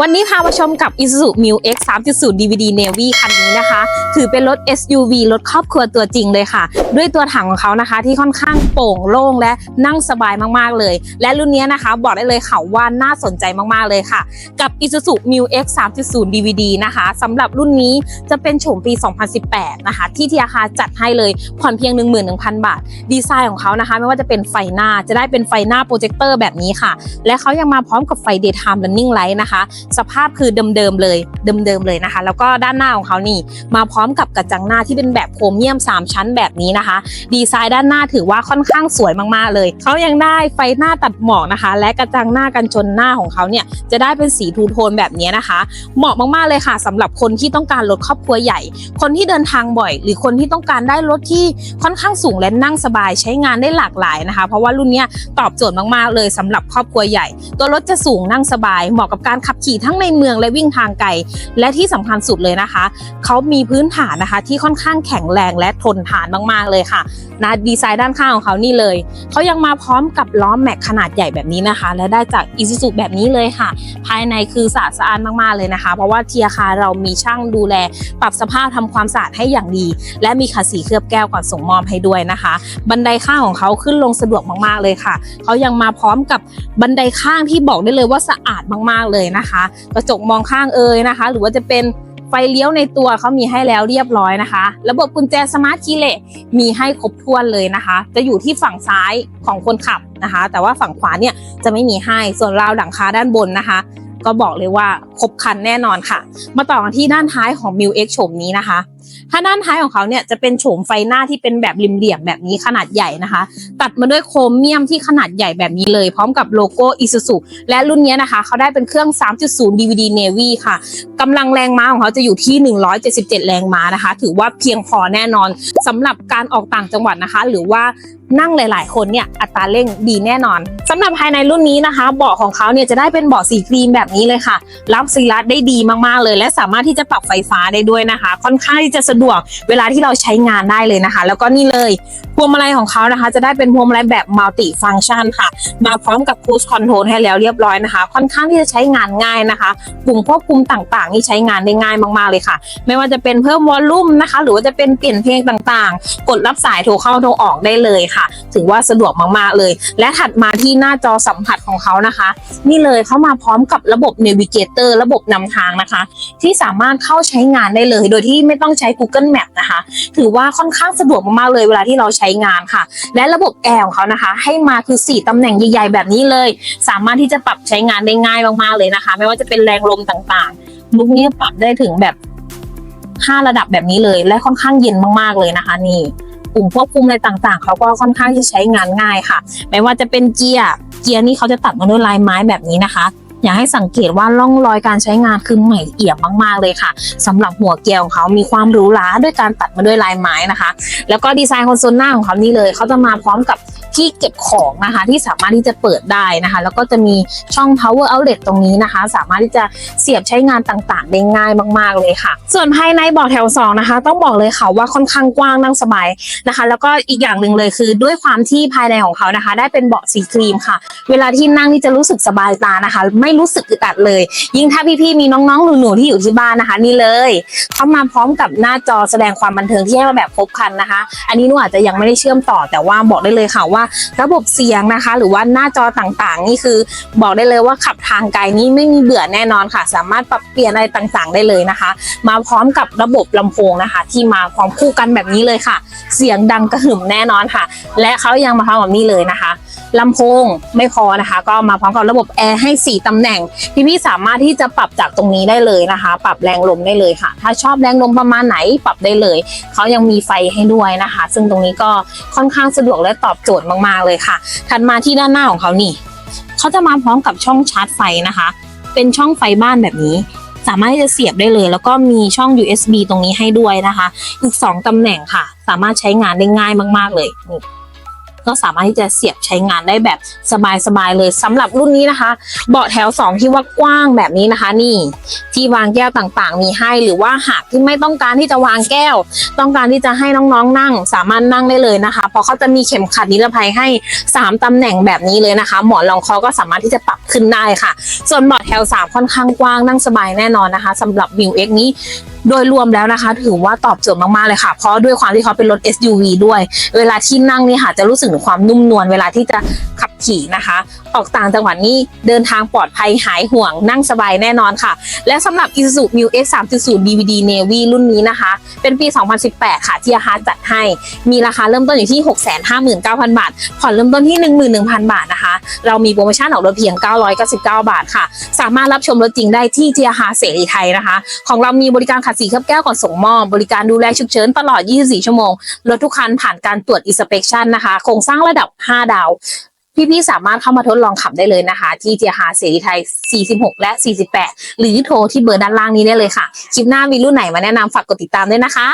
วันนี้พามาชมกับ Isuzu Mu X 3.0 DVD Navy คันนี้นะคะ ถือเป็นรถ SUV รถครอบครัวตัวจริงเลยค่ะ ด้วยตัวถังของเขานะคะ ที่ค่อนข้างโปร่งโล่งและนั่งสบายมากๆเลย และรุ่นนี้นะคะ บอกได้เลยค่ะว่าน่าสนใจมากๆเลยค่ะ กับ Isuzu Mu X 3.0 DVD นะคะสำหรับรุ่นนี้จะเป็นโฉมปี 2018 นะคะ ที่ทีอาคาจัดให้เลยผ่อนเพียง 11,000 บาท ดีไซน์ของเขานะคะ ไม่ว่าจะเป็นไฟหน้าจะได้เป็นไฟหน้าโปรเจคเตอร์แบบนี้ค่ะ และเขายังมาพร้อมกับไฟ daytime running light นะคะสภาพคือเดิมๆเลยเดิมๆเลยนะคะ แล้วก็ด้านหน้าของเขานี่ มาพร้อมกับกระจังหน้าที่เป็นแบบโครเมียม 3 ชั้นแบบนี้นะคะ ดีไซน์ด้านหน้าถือว่าค่อนข้างสวยมากๆเลย เขายังได้ไฟหน้าตัดหมอกนะคะ และกระจังหน้ากันชนหน้าของเขาเนี่ยจะได้เป็นสีทูโทนแบบนี้นะคะ เหมาะมากๆเลยค่ะสำหรับคนที่ต้องการรถครอบครัวใหญ่ คนที่เดินทางบ่อย หรือคนที่ต้องการได้รถที่ค่อนข้างสูงและนั่งสบายใช้งานได้หลากหลายนะคะ เพราะว่ารุ่นนี้ตอบโจทย์มากๆเลยสำหรับครอบครัวใหญ่ ตัวรถจะสูงนั่งสบาย เหมาะกับการขับขี่ทั้งในเมืองและวิ่งทางไกล และที่สำคัญสุดเลยนะคะ เขามีพื้นฐานนะคะ ที่ค่อนข้างแข็งแรงและทนทานมากๆเลยค่ะนะดีไซน์ด้านข้างของเขานี่เลย เขายังมาพร้อมกับล้อแม็กขนาดใหญ่แบบนี้นะคะ และได้จาก i s u z u แบบนี้เลยค่ะ ภายในคือสะอาดสะอานมากๆเลยนะคะ เพราะว่าเทียคาเรามีช่างดูแล ปรับสภาพทำความสะอาดให้อย่างดี และมีขัดสีเคลือบแก้วก่อนส่งมอบให้ด้วยนะคะ บันไดข้างของเขาขึ้นลงสะดวกมากๆเลยค่ะ เขายังมาพร้อมกับบันไดข้างที่บอกได้เลยว่าสะอาดมากๆเลยนะคะกระจกมองข้างเอ่ยนะคะ หรือว่าจะเป็นไฟเลี้ยวในตัวเขามีให้แล้วเรียบร้อยนะคะ ระบบกุญแจสมาร์ทคีย์เลมีให้ครบถ้วนเลยนะคะ จะอยู่ที่ฝั่งซ้ายของคนขับนะคะ แต่ว่าฝั่งขวาเนี่ยจะไม่มีให้ส่วนราวหลังคาด้านบนนะคะก็บอกเลยว่าครบครันแน่นอนค่ะ มาต่อกันที่ด้านท้ายของ m ิว X โฉมนี้นะคะถ้าด้านท้ายของเขาเนี่ยจะเป็นโฉมไฟหน้าที่เป็นแบบริมเหลี่ยมแบบนี้ขนาดใหญ่นะคะ ตัดมาด้วยโครเมียมที่ขนาดใหญ่แบบนี้เลย พร้อมกับโลโก้ Isuzu และรุ่นนี้นะคะ เขาได้เป็นเครื่อง 3.0 DVD Navy ค่ะกำลังแรงม้าของเขาจะอยู่ที่ 177 แรงม้านะคะ ถือว่าเพียงพอแน่นอนสำหรับการออกต่างจังหวัดนะคะ หรือว่านั่งหลาย ๆ คนเนี่ยอัตราเร่งดีแน่นอนสำหรับภายในรุ่นนี้นะคะ เบาะของเขาเนี่ยจะได้เป็นเบาะสีครีมแบบนี้เลยค่ะ รับซีลัดได้ดีมากๆเลย และสามารถที่จะปรับไฟฟ้าได้ด้วยนะคะ ค่อนข้างที่จะสะดวกเวลาที่เราใช้งานได้เลยนะคะ แล้วก็นี่เลยพวงมาลัยของเขานะคะ จะได้เป็นพวงมาลัยแบบมัลติฟัง c t ชันค่ะ มาพร้อมกับ Cruise Control ให้แล้วเรียบร้อยนะคะ ค่อนข้างที่จะใช้งานง่ายนะคะปุ่มควบคุมต่างๆ นี่ใช้งานได้ง่ายมากๆเลยค่ะ ไม่ว่าจะเป็นเพิ่มวอลลุ่มนะคะ หรือว่าจะเป็นเปลี่ยนเพลงต่างๆ กดรับสายโทรเข้าโทรออกได้เลยค่ะ ถือว่าสะดวกมากๆเลย และถัดมาที่หน้าจอสัมผัสของเขานะคะ นี่เลยเข้ามาพร้อมกับระบบ Navigator ระบบนำทางนะคะ ที่สามารถเข้าใช้งานได้เลย โดยที่ไม่ต้องใช้ Google Map นะคะ ถือว่าค่อนข้างสะดวกมากๆเลยเวลาที่เราใช้งานค่ะ และระบบแอร์ของเขานะคะ ให้มาคือ 4 ตำแหน่งใหญ่ๆแบบนี้เลย สามารถที่จะปรับใช้งานได้ง่ายมากๆเลยนะคะ ไม่ว่าจะเป็นแรงลมต่างๆลุกนี้ปรับได้ถึงแบบ 5 ระดับแบบนี้เลย และค่อนข้างเย็นมากๆเลยนะคะนี่ปุ่มควบคุมอะไรต่างๆ เขาก็ค่อนข้างที่จะใช้งานง่ายค่ะ ไม่ว่าจะเป็นเกียร์ เกียร์นี่เขาจะตัดมาด้วยลายไม้แบบนี้นะคะ อยากให้สังเกตว่าร่องรอยการใช้งานคือใหม่เอี่ยมมากๆเลยค่ะสำหรับหัวเกียร์ของเขามีความหรูหราด้วยการตัดมาด้วยลายไม้นะคะ แล้วก็ดีไซน์คอนโซลหน้าของเขานี่เลยเขาจะมาพร้อมกับที่เก็บของนะคะที่สามารถที่จะเปิดได้นะคะ แล้วก็จะมีช่อง power outlet ตรงนี้นะคะ สามารถที่จะเสียบใช้งานต่างๆ ได้ง่ายมาก ๆเลยค่ะ ส่วนภายในเบาะแถวสองนะคะ ต้องบอกเลยค่ะว่าค่อนข้างกว้างนั่งสบายนะคะ แล้วก็อีกอย่างหนึ่งเลยคือด้วยความที่ภายในของเขานะคะ ได้เป็นเบาะสีครีมค่ะ เวลาที่นั่งนี่จะรู้สึกสบายตานะคะ ไม่รู้สึกอึดอัดเลย ยิ่งถ้าพี่ๆมีน้องๆหนูๆที่อยู่ที่บ้านนะคะ นี่เลยเขามาพร้อมกับหน้าจอแสดงความบันเทิงที่ให้มาแบบครบครันนะคะ อันนี้หนูอาจจะยังไม่ได้เชื่อมต่อแต่ว่าบอกได้เลยค่ะว่า ระบบเสียงนะคะ หรือว่าหน้าจอต่างๆ นี่คือ บอกได้เลยว่าขับทางไกลนี่ไม่มีเบื่อแน่นอนค่ะ สามารถปรับเปลี่ยนอะไรต่างๆ ได้เลยนะคะ มาพร้อมกับระบบลำโพงนะคะ ที่มาพร้อมคู่กันแบบนี้เลยค่ะ เสียงดังกระหึ่มแน่นอนค่ะ และเขายังมาพร้อมกับนี่เลยนะคะ ลำโพงไม่พอนะคะ ก็มาพร้อมกับระบบแอร์ให้ 4 ตำแหน่งพี่พี่สามารถที่จะปรับจากตรงนี้ได้เลยนะคะ ปรับแรงลมได้เลยค่ะ ถ้าชอบแรงลมประมาณไหนปรับได้เลย เขายังมีไฟให้ด้วยนะคะ ซึ่งตรงนี้ก็ค่อนข้างสะดวกและตอบโจทย์มากๆเลยค่ะ ถัดมาที่ด้านหน้าของเขานี่เขาจะมาพร้อมกับช่องชาร์จไฟนะคะ เป็นช่องไฟบ้านแบบนี้สามารถที่จะเสียบได้เลย แล้วก็มีช่อง USB ตรงนี้ให้ด้วยนะคะ อีก 2ตำแหน่งค่ะ สามารถใช้งานได้ง่ายมาก ๆ เลย ก็สามารถที่จะเสียบใช้งานได้แบบสบายๆเลยสำหรับรุ่นนี้นะคะ เบาะแถว 2 ที่ว่ากว้างแบบนี้นะคะ นี่ ที่วางแก้วต่างๆ มีให้หรือว่าหากที่ไม่ต้องการที่จะวางแก้ว ต้องการที่จะให้น้องๆนั่ง สามารถนั่งได้เลยนะคะเพราะเขาจะมีเข็มขัดนิรภัยให้ 3ตำแหน่งแบบนี้เลยนะคะ หมอนรองคอก็สามารถที่จะปรับขึ้นได้ค่ะ ส่วนเบาะแถว 3 ค่อนข้างกว้างนั่งสบายแน่นอนนะคะสำหรับ m ิว X นี้ โดยรวมแล้วนะคะ ถือว่าตอบโจทย์มากๆเลยค่ะ เพราะด้วยความที่เขาเป็นรถ SUV ด้วย เวลาที่นั่งนี่ค่ะ จะรู้สึกถึงความนุ่มนวลเวลาที่จะขับขี่นะคะ ออกต่างจังหวัดนี่เดินทางปลอดภัยหายห่วงนั่งสบายแน่นอนค่ะ และสำหรับ Isuzu Mu X 3.0 DVD Navy รุ่นนี้นะคะ เป็นปี 2018 ค่ะที่อาฮาจัดให้ มีราคาเริ่มต้นอยู่ที่ 659,000 บาท ผ่อนเริ่มต้นที่ 11,000 บาทนะคะ เรามีโปรโมชั่นออกรถเพียง 999 บาทค่ะ สามารถรับชมรถจริงได้ที่เจียฮาเสรีไทยนะคะ ของเรามีบริการขัดสีเคลือบแก้วก่อนส่งมอบ บริการดูแลฉุกเฉินตลอด 24 ชั่วโมง รถทุกคันผ่านการตรวจอิสเปคชั่นนะคะ โครงสร้างระดับ 5 ดาว พี่ๆ สามารถเข้ามาทดลองขับได้เลยนะคะ ที่เจียหาเสรีไทย 46 และ 48 หรือโทรที่เบอร์ด้านล่างนี้ได้เลยค่ะ คลิปหน้ามีรุ่นไหนมาแนะนำฝากกดติดตามด้วยนะคะ